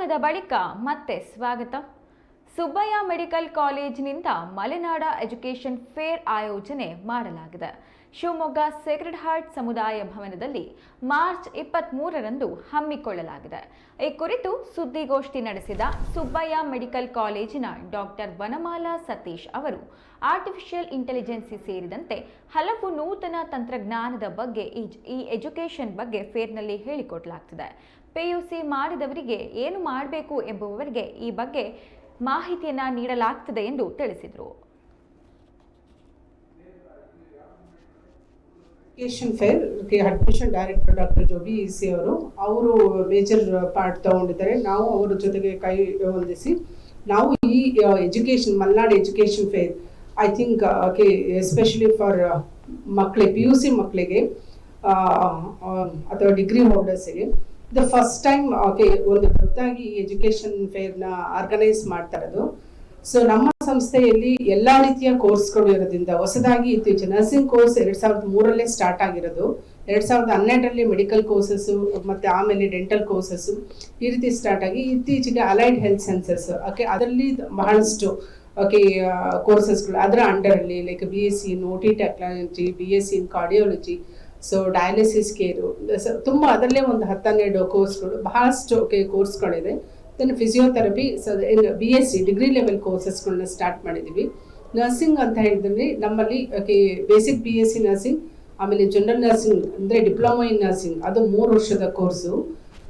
ವಿರಾಮದ ಬಳಿಕ ಮತ್ತೆ ಸ್ವಾಗತ. ಸುಬ್ಬಯ್ಯ ಮೆಡಿಕಲ್ ಕಾಲೇಜಿನಿಂದ ಮಲೆನಾಡ ಎಜುಕೇಷನ್ ಫೇರ್ ಆಯೋಜನೆ ಮಾಡಲಾಗಿದೆ. ಶಿವಮೊಗ್ಗ ಸೇಕ್ರೆಡ್ ಹಾರ್ಟ್ ಸಮುದಾಯ ಭವನದಲ್ಲಿ ಮಾರ್ಚ್ ಇಪ್ಪತ್ತ್ ಮೂರರಂದು ಹಮ್ಮಿಕೊಳ್ಳಲಾಗಿದೆ. ಈ ಕುರಿತು ಸುದ್ದಿಗೋಷ್ಠಿ ನಡೆಸಿದ ಸುಬ್ಬಯ್ಯ ಮೆಡಿಕಲ್ ಕಾಲೇಜಿನ ಡಾಕ್ಟರ್ ವನಮಾಲಾ ಸತೀಶ್ ಅವರು, ಆರ್ಟಿಫಿಷಿಯಲ್ ಇಂಟೆಲಿಜೆನ್ಸಿ ಸೇರಿದಂತೆ ಹಲವು ನೂತನ ತಂತ್ರಜ್ಞಾನದ ಬಗ್ಗೆ ಈ ಈ ಎಜುಕೇಷನ್ ಬಗ್ಗೆ ಫೇರ್ನಲ್ಲಿ ಹೇಳಿಕೊಡಲಾಗ್ತಿದೆ. ಪಿಯುಸಿ ಮಾಡಿದವರಿಗೆ ಏನು ಮಾಡಬೇಕು ಎಂಬುವವರಿಗೆ ಈ ಬಗ್ಗೆ ಮಾಹಿತಿಯನ್ನ ನೀಡಲಾಗ್ತದೆ ಎಂದು ತಿಳಿಸಿದರು. Education fair admission director doctor Jobi C ಅವರು ಅವರು ಮೇಜರ್ ಪಾರ್ಟ್ ತಗೊಂಡಿದ್ದಾರೆ. ನಾವು ಅವರ ಜೊತೆಗೆ ಕೈ ಹೊಂದಿಸಿ, ನಾವು ಈ education Malnad education fair I think especially for ಮಕ್ಕಳಿಗೆ ಪಿ ಯು ಸಿ ಮಕ್ಕಳಿಗೆ ಅಥವಾ ಡಿಗ್ರಿ ಹೋಲ್ಡರ್ಸಿಗೆ ದ ಫಸ್ಟ್ ಟೈಮ್ ಓಕೆ ಒಂದು ದೊಡ್ಡದಾಗಿ ಎಜುಕೇಶನ್ ಫೇರ್ನ ಆರ್ಗನೈಸ್ ಮಾಡ್ತಾ ಇರೋದು. ಸೊ ನಮ್ಮ ಸಂಸ್ಥೆಯಲ್ಲಿ ಎಲ್ಲ ರೀತಿಯ ಕೋರ್ಸ್ಗಳು ಇರೋದ್ರಿಂದ ಹೊಸದಾಗಿ ಇತ್ತೀಚೆ ನರ್ಸಿಂಗ್ ಕೋರ್ಸ್ ಎರಡ್ ಸಾವಿರದ ಮೂರಲ್ಲೇ ಸ್ಟಾರ್ಟ್ ಆಗಿರೋದು. ಎರಡ್ ಸಾವಿರದ ಹನ್ನೆರಡರಲ್ಲಿ ಮೆಡಿಕಲ್ ಕೋರ್ಸಸ್ಸು ಮತ್ತೆ ಆಮೇಲೆ ಡೆಂಟಲ್ ಕೋರ್ಸಸ್ಸು ಈ ರೀತಿ ಸ್ಟಾರ್ಟ್ ಆಗಿ ಇತ್ತೀಚೆಗೆ ಅಲೈಡ್ ಹೆಲ್ತ್ ಸೆನ್ಸಸ್ ಓಕೆ ಅದರಲ್ಲಿ ಬಹಳಷ್ಟು ಓಕೆ ಕೋರ್ಸಸ್ಗಳು ಅದರ ಅಂಡರಲ್ಲಿ like B S C in O T technology B S C in cardiology so dialysis care ತುಂಬ ಅದರಲ್ಲೇ ಒಂದು ಹತ್ತನ್ನೆರಡು ಕೋರ್ಸ್ಗಳು ಬಹಳಷ್ಟು ಕೋರ್ಸ್ಗಳಿದೆ then physiotherapy so B S C degree level ಕೋರ್ಸಸ್ಗಳನ್ನ start ಮಾಡಿದ್ದೀವಿ ನರ್ಸಿಂಗ್ ಅಂತ ಹೇಳಿದ್ರೆ ನಮ್ಮಲ್ಲಿ basic B S C nursing ಆಮೇಲೆ ಜನರಲ್ ನರ್ಸಿಂಗ್ ಅಂದರೆ ಡಿಪ್ಲೊಮಾ ಇನ್ ನರ್ಸಿಂಗ್ ಅದು ಮೂರು ವರ್ಷದ course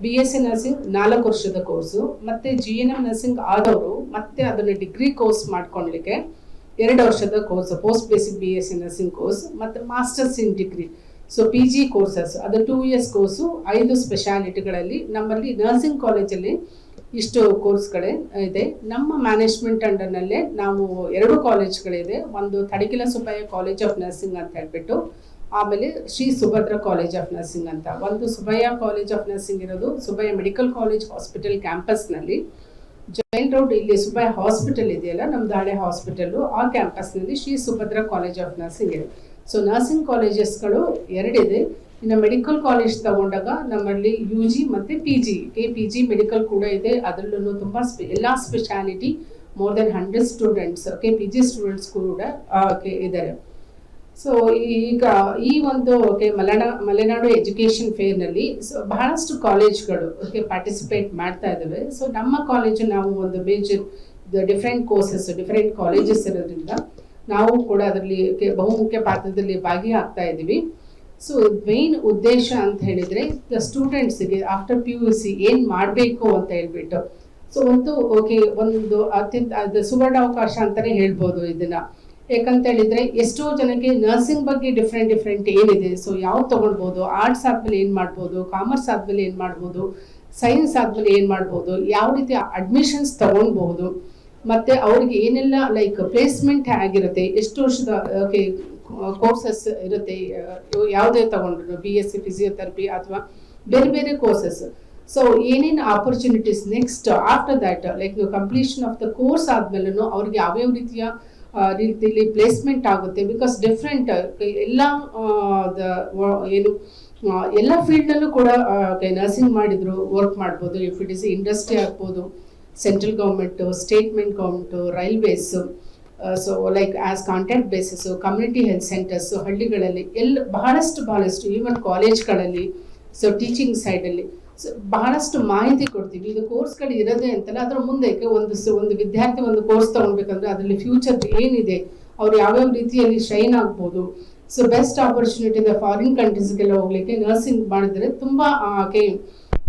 B S C nursing ನಾಲ್ಕು ವರ್ಷದ ಕೋರ್ಸು ಮತ್ತು ಜಿ ಎನ್ ಎಂ ನರ್ಸಿಂಗ್ ಆದವರು ಮತ್ತೆ ಅದನ್ನು ಡಿಗ್ರಿ ಕೋರ್ಸ್ ಮಾಡ್ಕೊಳ್ಲಿಕ್ಕೆ ಎರಡು ವರ್ಷದ course post basic B S C nursing course ಮತ್ತು masters in degree so P G courses ಅದು ಟೂ ಇಯರ್ಸ್ ಕೋರ್ಸು ಐದು ಸ್ಪೆಷಾಲಿಟಿಗಳಲ್ಲಿ ನಮ್ಮಲ್ಲಿ ನರ್ಸಿಂಗ್ ಕಾಲೇಜಲ್ಲಿ ಇಷ್ಟು ಕೋರ್ಸ್ಗಳೇ ಇದೆ. ನಮ್ಮ ಮ್ಯಾನೇಜ್ಮೆಂಟ್ ಅಂಡರ್ನಲ್ಲೇ ನಾವು ಎರಡು ಕಾಲೇಜ್ಗಳಿದೆ ಒಂದು ತಡಕಿಲ ಸುಬ್ಬಯ್ಯ ಕಾಲೇಜ್ ಆಫ್ ನರ್ಸಿಂಗ್ ಅಂತ ಹೇಳ್ಬಿಟ್ಟು, ಆಮೇಲೆ Shri Subhadra college of nursing ಅಂತ. ಒಂದು ಸುಬ್ಬಯ್ಯ ಕಾಲೇಜ್ ಆಫ್ ನರ್ಸಿಂಗ್ ಇರೋದು ಸುಬ್ಬಯ್ಯ ಮೆಡಿಕಲ್ ಕಾಲೇಜ್ ಹಾಸ್ಪಿಟಲ್ ಕ್ಯಾಂಪಸ್ನಲ್ಲಿ ಜೈನ್ ರೋಡ್ ಇಲ್ಲಿ ಸುಬ್ಬಯ್ಯ ಹಾಸ್ಪಿಟಲ್ ಇದೆಯಲ್ಲ ನಮ್ಮ ದಾಳೆ ಹಾಸ್ಪಿಟಲ್ಲು ಆ ಕ್ಯಾಂಪಸ್ನಲ್ಲಿ Shri Subhadra college of nursing ಇದೆ. ಸೊ ನರ್ಸಿಂಗ್ ಕಾಲೇಜಸ್ಗಳು ಎರಡಿದೆ ಇನ್ನು ಮೆಡಿಕಲ್ ಕಾಲೇಜ್ ತಗೊಂಡಾಗ ನಮ್ಮಲ್ಲಿ ಯು ಜಿ ಮತ್ತು P G K P G medical ಕೂಡ ಇದೆ. ಅದರಲ್ಲೂ ತುಂಬ ಸ್ಪೆ ಎಲ್ಲ speciality more then hundred students K P G students ಕೂಡ ಇದ್ದಾರೆ ಸೊ ಈಗ ಈ ಒಂದು ಓಕೆ ಮಲೆನಾ, ಮಲೆನಾಡು ಎಜುಕೇಷನ್ ಫೇರ್ನಲ್ಲಿ ಸೊ ಬಹಳಷ್ಟು ಕಾಲೇಜ್ಗಳು ಓಕೆ ಪಾರ್ಟಿಸಿಪೇಟ್ ಮಾಡ್ತಾ ಇದ್ದಾವೆ ಸೊ ನಮ್ಮ ಕಾಲೇಜು ನಾವು ಒಂದು major different courses different colleges ಇರೋದ್ರಿಂದ ನಾವು ಕೂಡ ಅದರಲ್ಲಿ ಬಹುಮುಖ್ಯ ಪಾತ್ರದಲ್ಲಿ ಭಾಗಿಯಾಗ್ತಾ ಇದ್ದೀವಿ. ಸೊ ಮೇನ್ ಉದ್ದೇಶ ಅಂತ ಹೇಳಿದ್ರೆ ದ ಸ್ಟೂಡೆಂಟ್ಸ್ಗೆ ಆಫ್ಟರ್ ಪಿ ಯು ಸಿ ಏನು ಮಾಡಬೇಕು ಅಂತ ಹೇಳ್ಬಿಟ್ಟು. ಸೊ ಒಂದು ಓಕೆ ಒಂದು ಅತ್ಯಂತ, ಅದು ಸುವರ್ಣಾವಕಾಶ ಅಂತಲೇ ಹೇಳ್ಬೋದು ಇದನ್ನ. ಯಾಕಂತ ಹೇಳಿದ್ರೆ, ಎಷ್ಟೋ ಜನಕ್ಕೆ ನರ್ಸಿಂಗ್ ಬಗ್ಗೆ ಡಿಫ್ರೆಂಟ್ ಡಿಫ್ರೆಂಟ್ ಏನಿದೆ. ಸೊ ಯಾವ್ದು ತಗೊಳ್ಬೋದು? ಆರ್ಟ್ಸ್ ಆದಮೇಲೆ ಏನು ಮಾಡ್ಬೋದು? ಕಾಮರ್ಸ್ ಆದಮೇಲೆ ಏನು ಮಾಡ್ಬೋದು? ಸೈನ್ಸ್ ಆದಮೇಲೆ ಏನು ಮಾಡ್ಬೋದು? ಯಾವ ರೀತಿ ಅಡ್ಮಿಷನ್ಸ್ ತಗೊಳ್ಬಹುದು ಮತ್ತೆ ಅವ್ರಿಗೆ ಏನೆಲ್ಲ ಲೈಕ್ ಪ್ಲೇಸ್ಮೆಂಟ್ ಆಗಿರುತ್ತೆ, ಎಷ್ಟು ವರ್ಷದ ಕೋರ್ಸಸ್ ಇರುತ್ತೆ ಯಾವುದೇ ತಗೊಂಡ್ರು ಬಿ ಎಸ್ ಸಿ ಫಿಸಿಯೋಥೆರಪಿ ಅಥವಾ ಬೇರೆ ಬೇರೆ ಕೋರ್ಸಸ್ ಸೊ ಏನೇನು opportunities next after that like completion of the course ಆದ್ಮೇಲೂ ಅವ್ರಿಗೆ ಯಾವ್ಯಾವ ರೀತಿಯ ರೀತಿಯಲ್ಲಿ ಪ್ಲೇಸ್ಮೆಂಟ್ ಆಗುತ್ತೆ ಬಿಕಾಸ್ ಡಿಫ್ರೆಂಟ್ ಎಲ್ಲ ಏನು ಎಲ್ಲ ಫೀಲ್ಡಲ್ಲೂ ಕೂಡ ನರ್ಸಿಂಗ್ ಮಾಡಿದ್ರು ವರ್ಕ್ ಮಾಡ್ಬೋದು ಇಫ್ ಇಟ್ ಇಸ್ ಇಂಡಸ್ಟ್ರಿ ಆಗ್ಬೋದು. Central government statement government railways so like as contact basis community health centres ಹಳ್ಳಿಗಳಲ್ಲಿ ಎಲ್ಲ ಬಹಳಷ್ಟು ಬಹಳಷ್ಟು ಈವನ್ ಕಾಲೇಜ್ಗಳಲ್ಲಿ ಸೊ ಟೀಚಿಂಗ್ ಸೈಡಲ್ಲಿ ಸೊ ಬಹಳಷ್ಟು ಮಾಹಿತಿ ಕೊಡ್ತೀವಿ. ಇದು ಕೋರ್ಸ್ಗಳು ಇರೋದೇ ಅಂತಲ್ಲ, ಅದರ ಮುಂದೆ ಒಂದು ಒಂದು ವಿದ್ಯಾರ್ಥಿ ಒಂದು ಕೋರ್ಸ್ ತೊಗೊಳ್ಬೇಕಂದ್ರೆ ಅದರಲ್ಲಿ ಫ್ಯೂಚರ್ ಏನಿದೆ, ಅವ್ರು ಯಾವ್ಯಾವ ರೀತಿಯಲ್ಲಿ ಶೈನ್ ಆಗ್ಬೋದು. ಸೊ ಬೆಸ್ಟ್ ಆಪರ್ಚುನಿಟಿ ಇದೆ ಫಾರಿನ್ ಕಂಟ್ರೀಸ್ಗೆಲ್ಲ ಹೋಗ್ಲಿಕ್ಕೆ ನರ್ಸಿಂಗ್ ಮಾಡಿದ್ರೆ ತುಂಬ